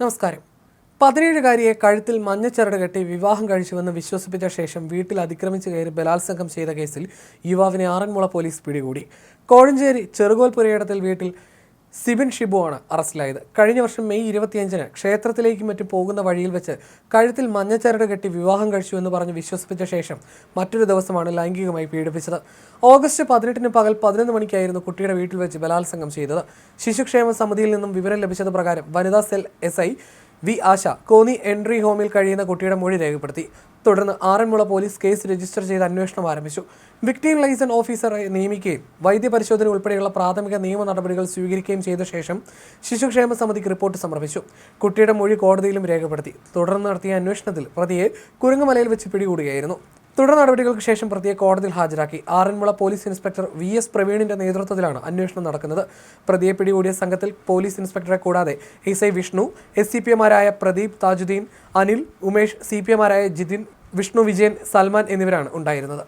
നമസ്കാരം. പതിനേഴുകാരിയെ കഴുത്തിൽ മഞ്ഞച്ചരട് കെട്ടി വിവാഹം കഴിച്ചുവെന്ന് വിശ്വസിപ്പിച്ച ശേഷം വീട്ടിൽ അതിക്രമിച്ച് കയറി ബലാത്സംഗം ചെയ്ത കേസിൽ യുവാവിനെ ആറന്മുള പോലീസ് പിടികൂടി. കോഴഞ്ചേരി ചെറുകോൽ പുരയിടത്തിൽ വീട്ടിൽ സിബിൻ ഷിബു ആണ് അറസ്റ്റിലായത്. കഴിഞ്ഞ വർഷം മെയ് ഇരുപത്തിയഞ്ചിന് ക്ഷേത്രത്തിലേക്ക് മറ്റു പോകുന്ന വഴിയിൽ വെച്ച് കഴുത്തിൽ മഞ്ഞച്ചരട് കെട്ടി വിവാഹം കഴിച്ചു എന്ന് പറഞ്ഞ് വിശ്വസിപ്പിച്ച ശേഷം മറ്റൊരു ദിവസമാണ് ലൈംഗികമായി പീഡിപ്പിച്ചത്. ഓഗസ്റ്റ് പതിനെട്ടിന് പകൽ പതിനൊന്ന് മണിക്കായിരുന്നു കുട്ടിയുടെ വീട്ടിൽ വെച്ച് ബലാത്സംഗം ചെയ്തത്. ശിശുക്ഷേമ സമിതിയിൽ നിന്നും വിവരം ലഭിച്ചത് പ്രകാരം വനിതാ cell S V Asha Konni entry ഹോമിൽ കഴിയുന്ന കുട്ടിയുടെ മൊഴി രേഖപ്പെടുത്തി. തുടർന്ന് ആറന്മുള പോലീസ് കേസ് രജിസ്റ്റർ ചെയ്ത് അന്വേഷണം ആരംഭിച്ചു. വിക്ടീം ലൈസൺ ഓഫീസറെ നിയമിക്കുകയും വൈദ്യപരിശോധന ഉൾപ്പെടെയുള്ള പ്രാഥമിക നിയമ നടപടികൾ സ്വീകരിക്കുകയും ചെയ്ത ശേഷം ശിശുക്ഷേമ സമിതിക്ക് റിപ്പോർട്ട് സമർപ്പിച്ചു. കുട്ടിയുടെ മൊഴി കോടതിയിലും രേഖപ്പെടുത്തി. തുടർന്ന് നടത്തിയ അന്വേഷണത്തിൽ പ്രതിയെ കുരങ്ങുമലയിൽ വെച്ച് പിടികൂടുകയായിരുന്നു. തുടർ നടപടികൾക്ക് ശേഷം പ്രതിയെ കോടതിയിൽ ഹാജരാക്കി. Aranmula police inspector V S പ്രവീണിന്റെ നേതൃത്വത്തിലാണ് അന്വേഷണം നടക്കുന്നത്. പ്രതിയെ പിടികൂടിയ സംഘത്തിൽ പോലീസ് ഇൻസ്പെക്ടറെ കൂടാതെ S I Vishnu S C P എമാരായ Pradeep Thajudheen Anil Umesh C P എമാരായ ജിതിൻ വിഷ്ണു വിജയൻ സൽമാൻ എന്നിവരാണ് ഉണ്ടായിരുന്നത്.